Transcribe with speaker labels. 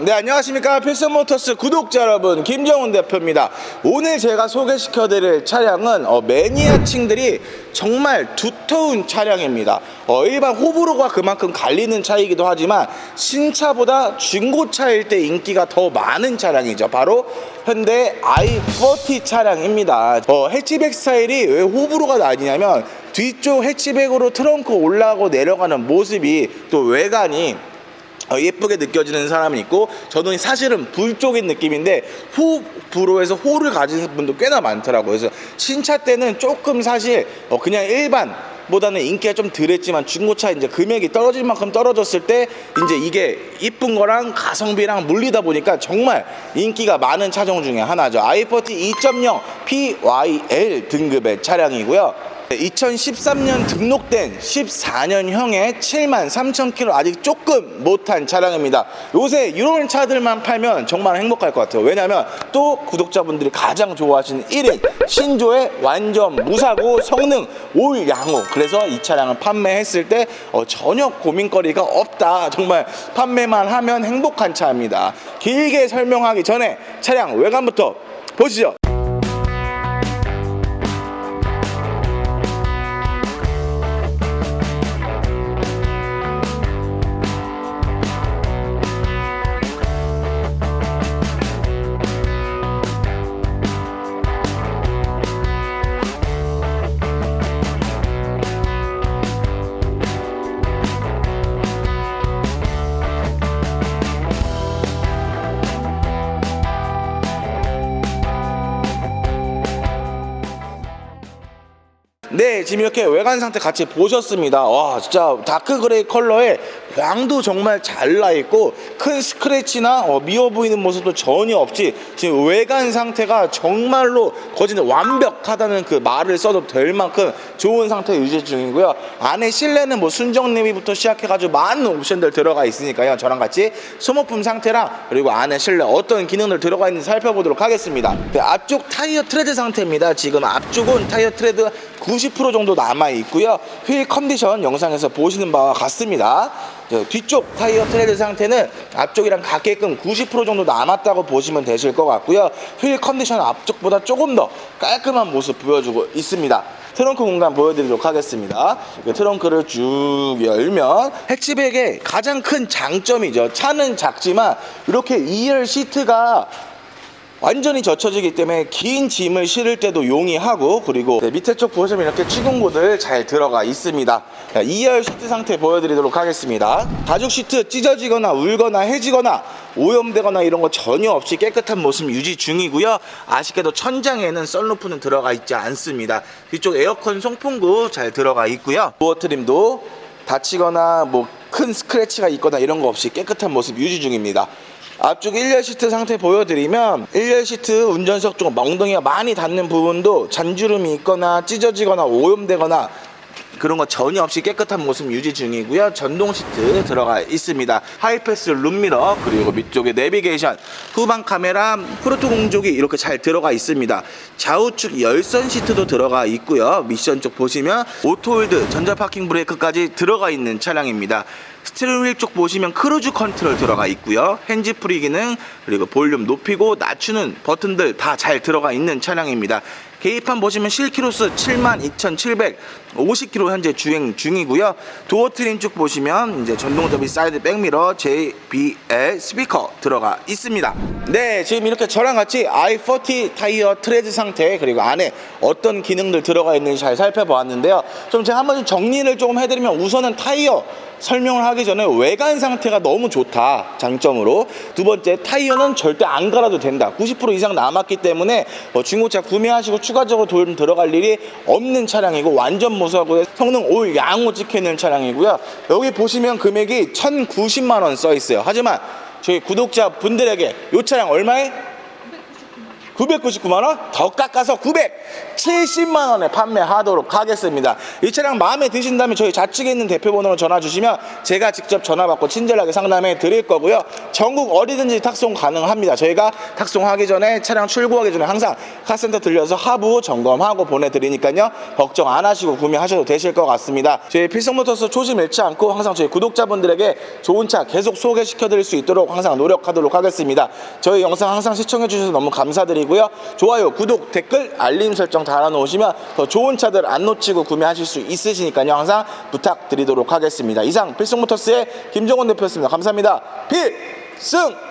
Speaker 1: 네 안녕하십니까. 필승모터스 구독자 여러분 김정훈 대표입니다. 오늘 제가 소개시켜 드릴 차량은 어, 매니아층들이 정말 두터운 차량입니다. 어, 일반 호불호가 그만큼 갈리는 차이기도 하지만 신차보다 중고차일 때 인기가 더 많은 차량이죠. 바로 현대 i40 차량입니다. 어, 해치백 스타일이 왜 호불호가 나뉘냐면 뒤쪽 해치백으로 트렁크 올라가고 내려가는 모습이 또 외관이 어, 예쁘게 느껴지는 사람이 있고 저는 사실은 불 쪽인 느낌인데 호 불호에서 호를 가지는 분도 꽤나 많더라고요. 그래서 신차 때는 조금 사실 어, 그냥 일반 보다는 인기가 좀 덜했지만 중고차 이제 금액이 떨어질 만큼 떨어졌을 때 이제 이게 이쁜 거랑 가성비랑 물리다 보니까 정말 인기가 많은 차종 중에 하나죠. i40 2.0 PYL 등급의 차량이고요. 2013년 등록된 14년형의 7만 3천 킬로 아직 조금 못한 차량입니다. 요새 이런 차들만 팔면 정말 행복할 것 같아요. 왜냐하면 또 구독자분들이 가장 좋아하시는 1인 신조의 완전 무사고 성능 올 양호. 그래서 이 차량을 판매했을 때 어, 전혀 고민거리가 없다. 정말 판매만 하면 행복한 차입니다. 길게 설명하기 전에 차량 외관부터 보시죠. 네, 지금 이렇게 외관 상태 같이 보셨습니다. 와, 진짜 다크 그레이 컬러에 광도 정말 잘 나 있고 큰 스크래치나 어, 미어 보이는 모습도 전혀 없이 지금 외관 상태가 정말로 거진 완벽하다는 그 말을 써도 될 만큼 좋은 상태 유지 중이고요. 안에 실내는 뭐 순정 내비부터 시작해가지고 많은 옵션들 들어가 있으니까요. 저랑 같이 소모품 상태랑 그리고 안에 실내 어떤 기능들 들어가 있는지 살펴보도록 하겠습니다. 네, 앞쪽 타이어 트레드 상태입니다. 지금 앞쪽은 타이어 트레드 90% 정도 남아 있고요. 휠 컨디션 영상에서 보시는 바와 같습니다. 저 뒤쪽 타이어 트레드 상태는 앞쪽이랑 같게끔 90% 정도 남았다고 보시면 되실 것 같고요. 휠 컨디션 앞쪽보다 조금 더 깔끔한 모습 보여주고 있습니다. 트렁크 공간 보여드리도록 하겠습니다. 그 트렁크를 쭉 열면 해치백의 가장 큰 장점이죠. 차는 작지만 이렇게 2열 시트가 완전히 젖혀지기 때문에 긴 짐을 실을 때도 용이하고 그리고 네, 밑에 쪽 보시면 이렇게 취공보들 잘 들어가 있습니다. 2열 시트 상태 보여드리도록 하겠습니다. 가죽 시트 찢어지거나 울거나 해지거나 오염되거나 이런 거 전혀 없이 깨끗한 모습 유지 중이고요. 아쉽게도 천장에는 썬루프는 들어가 있지 않습니다. 뒤쪽 에어컨 송풍구 잘 들어가 있고요. 도어 트림도 다치거나 뭐 큰 스크래치가 있거나 이런 거 없이 깨끗한 모습 유지 중입니다 앞쪽 1열 시트 상태 보여드리면 1열 시트 운전석 쪽 멍덩이가 많이 닿는 부분도 잔주름이 있거나 찢어지거나 오염되거나 그런 거 전혀 없이 깨끗한 모습 유지 중이고요. 전동 시트 들어가 있습니다. 하이패스 룸미러 그리고 밑쪽에 내비게이션, 후방 카메라, 프로토 공조기 이렇게 잘 들어가 있습니다. 좌우측 열선 시트도 들어가 있고요. 미션 쪽 보시면 오토홀드, 전자 파킹 브레이크까지 들어가 있는 차량입니다. 스티어링 휠 쪽 보시면 크루즈 컨트롤 들어가 있고요. 핸즈 프리 기능 그리고 볼륨 높이고 낮추는 버튼들 다 잘 들어가 있는 차량입니다. 계기판 보시면 실키로수 72,750km 현재 주행 중이고요. 도어 트림 쪽 보시면 이제 전동 접이 사이드 백미러 JBL 스피커 들어가 있습니다. 네, 지금 이렇게 저랑 같이 i40 타이어 트레드 상태 그리고 안에 어떤 기능들 들어가 있는지 잘 살펴보았는데요. 좀 제가 한번 정리를 조금 해드리면 우선은 타이어 설명을 하기 전에 외관 상태가 너무 좋다 장점으로. 두 번째 타이어는 절대 안 갈아도 된다. 90% 이상 남았기 때문에 뭐 중고차 구매하시고 추가적으로 돈 들어갈 일이 없는 차량이고 완전 무사고요 성능 올 양호 찍혀있는 차량이고요. 여기 보시면 금액이 1090만원 써 있어요. 하지만 저희 구독자 분들에게 이 차량 얼마에? 999만 원 더 깎아서 970만 원에 판매하도록 하겠습니다. 이 차량 마음에 드신다면 저희 좌측에 있는 대표번호로 전화 주시면 제가 직접 전화 받고 친절하게 상담해 드릴 거고요. 전국 어디든지 탁송 가능합니다. 저희가 탁송하기 전에 차량 출고하기 전에 항상 카센터 들려서 하부 점검하고 보내드리니까요. 걱정 안 하시고 구매하셔도 되실 것 같습니다. 저희 필성모터스 초심 잃지 않고 항상 저희 구독자분들에게 좋은 차 계속 소개시켜 드릴 수 있도록 항상 노력하도록 하겠습니다. 저희 영상 항상 시청해 주셔서 너무 감사드리고 요. 좋아요, 구독, 댓글, 알림 설정 달아놓으시면 더 좋은 차들 안 놓치고 구매하실 수 있으시니까요. 항상 부탁드리도록 하겠습니다. 이상 필성모터스의 김정원 대표였습니다. 감사합니다. 필승!